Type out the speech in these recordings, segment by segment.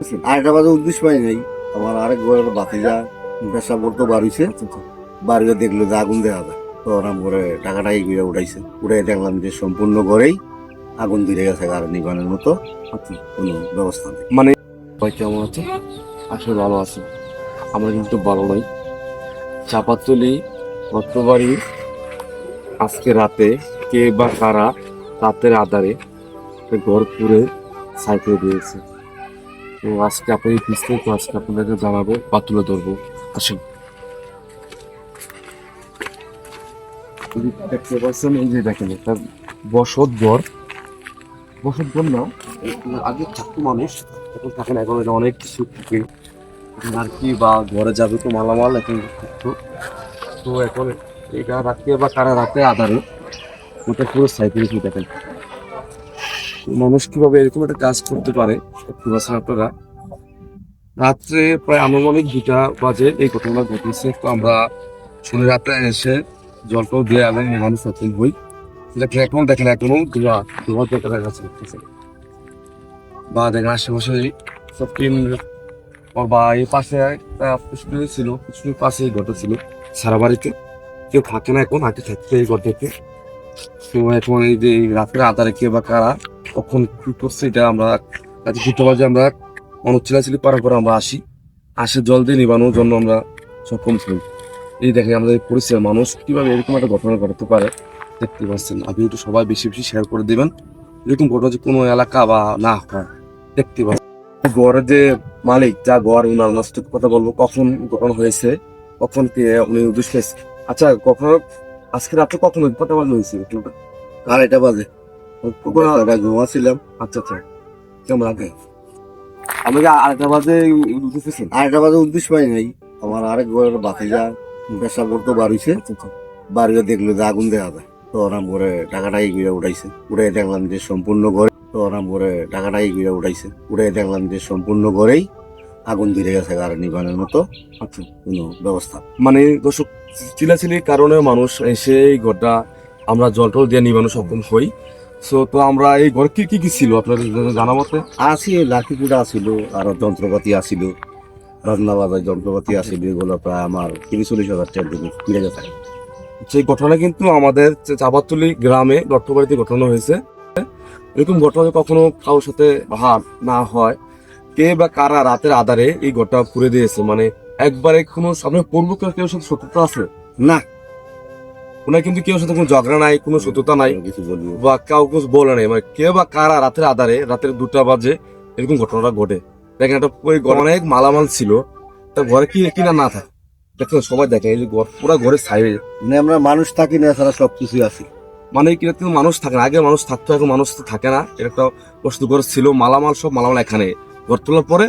আরেকটা বাজে উদ্দেশ্য পাই নাই। আমার আরেক ঘরের বাতিজা পেশা করতে বাড়িছে বাড়িতে দেখল যে আগুন দেওয়া যায়। তো ওরাম করে টাকাটাই গিয়ে উঠাইছে। উঠাই দেখলাম যে সম্পূর্ণ ঘরেই আগুন ধরে গেছে আর নিবানের মতো। কোনো ব্যবস্থা নেই। ভাই কেমন আছে আসলে ভালো আছে। আমরা কিন্তু ভালো নই। চাপাতলি রত্নবাড়ি আজকে রাতে কে বা কারা রাতের আধারে ঘর পুরে সাইকেল দিয়েছে। তো আজকে আপনি বিস্তারিত আজকে আপনাদেরকে জানাব, বা তুলে ধরবো। আসুন। এই এই যে দেখেন একটা বসত বসত না মানুষ, এখন থাকে না, এখন অনেক কিছু বা ঘরে তো মালামাল, এখন তো এখন এটা রাতে বা কারা রাতে আধারে, ওটা পুরো সাইকেল দেখেন। তো মানুষ কীভাবে এরকম একটা কাজ করতে পারে আপনারা রাত্রে প্রায় আনুমানিক দুটা বাজে এই ঘটনা ঘটেছে। তো আমরা শুনে রাত্রে এসে জলটাও দিয়ে আনেন মানুষ সচেতন হই। দেখেন এখন দেখেন? এখনও ধোয়া ধোয়া দেখা দেখতেছেন। বা দেখেন আশেপাশে সব টিন বা এই পাশে একটা ছিল। পুষ্করির পাশে এই ঘরটা ছিল সারা বাড়িতে। কেউ থাকে না এখন, আগে থাকতে এই ঘর থেকে তো এখন এই যে রাত্রে আধারে কে বা কারা কখন কি করছে এটা আমরা কাজে বাজে আমরা অনেক চিলাচিলি পারার পর আমরা আসি। আসে জল দিয়ে নিবানোর জন্য আমরা সক্ষম ছিল এই দেখে আমাদের পরিচয় মানুষ কীভাবে এরকম একটা ঘটনা ঘটাতে পারে দেখতে পাচ্ছেন। আপনি একটু সবাই বেশি বেশি শেয়ার করে দিবেন। এরকম ঘটনা যে কোনো এলাকা বা না, হয়, দেখতে পাচ্ছেন। গড়ের যে মালিক, যা গড় উনার নষ্ট কথা বলব, কখন ঘটনা হয়েছে, কখন কি, উনি উদ্দেশ্য আচ্ছা কখন আজকে রাত্রে কখন কত বাজে হয়েছে? ঘটনাটা? আড়াইটা বাজে? ওটা ঘুমাছিলাম আচ্ছা আচ্ছা। কেমন আগে? আমাকে আরেকটা বাজে উঠেছেন আরেকটা বাজে উদ্দেশ্য পাই নাই। আমার আরেক ঘরের বাতিজা পেশা করতে বাড়িছে। আচ্ছা আচ্ছা। দেখল যে আগুন দেওয়া যায়। তো ওরাম করে টাকাটাই গিয়ে উঠাইছে। উঠাই দেখলাম যে সম্পূর্ণ ঘরে তো ওরাম করে টাকাটাই গিয়ে উঠাইছে। উঠাই দেখলাম যে সম্পূর্ণ ঘরেই আগুন ধরে গেছে আর নিবানের মতো। আচ্ছা। কোনো ব্যবস্থা। মানে দর্শক চিলাচিলির কারণে মানুষ এসে এই ঘরটা আমরা জল টল দিয়ে নিবানো সক্ষম হই। সো তো আমরা এই ঘর কি কি কি ছিল আপনাদের জানা মতে আসি লাঠি কুড়া আসিল আর যন্ত্রপাতি আসিল রান্না বাজার যন্ত্রপাতি আসিল এগুলো প্রায় আমার তিরিশ চল্লিশ হাজার দিকে ফিরে গেছে সেই ঘটনা কিন্তু আমাদের চাপাতলি গ্রামে লট্টবাড়িতে ঘটনা হয়েছে। এরকম ঘটনা কখনো কারোর সাথে হাত না হয় কে বা কারা রাতের আধারে এই ঘরটা পুড়ে দিয়েছে? মানে একবারে কোনো সামনে পূর্ব কেউ সাথে সত্যতা আছে? না ওনার কিন্তু কেউ সাথে কোনো ঝগড়া নাই কোনো সত্যতা নাই কিছু বা কাউকে বলে নাই। মানে কেউ বা কারা রাতের আধারে রাতের দুটা বাজে এরকম ঘটনাটা ঘটে। দেখেন একটা ওই অনেক মালামাল ছিল। তা ঘরে কি কিনা না থাকে। দেখেন সবাই দেখে এই যে ঘর পুরো ঘরে ছাই মানে আমরা মানুষ থাকি না ছাড়া সবকিছু আছে। মানে কিনা কিন্তু মানুষ থাকে না। আগে মানুষ থাকতো এখন মানুষ তো থাকে না। এর একটা বস্তু ঘর ছিল মালামাল সব মালামাল এখানে। ঘর তোলার পরে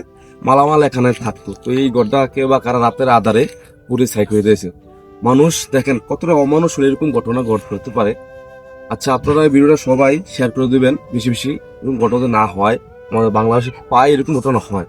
মালামাল এখানে থাকতো। তো এই ঘরটা কে বা কারা রাতের আধারে পুরে সাইড হয়ে দিয়েছে। মানুষ দেখেন কতটা অমানুষ হলে এরকম ঘটনা ঘটতে পারে। আচ্ছা আপনারা এই ভিডিওটা সবাই শেয়ার করে দেবেন, বেশি বেশি এরকম ঘটনা না হয়, আমাদের বাংলাদেশে পায় এরকম ঘটনা হয়।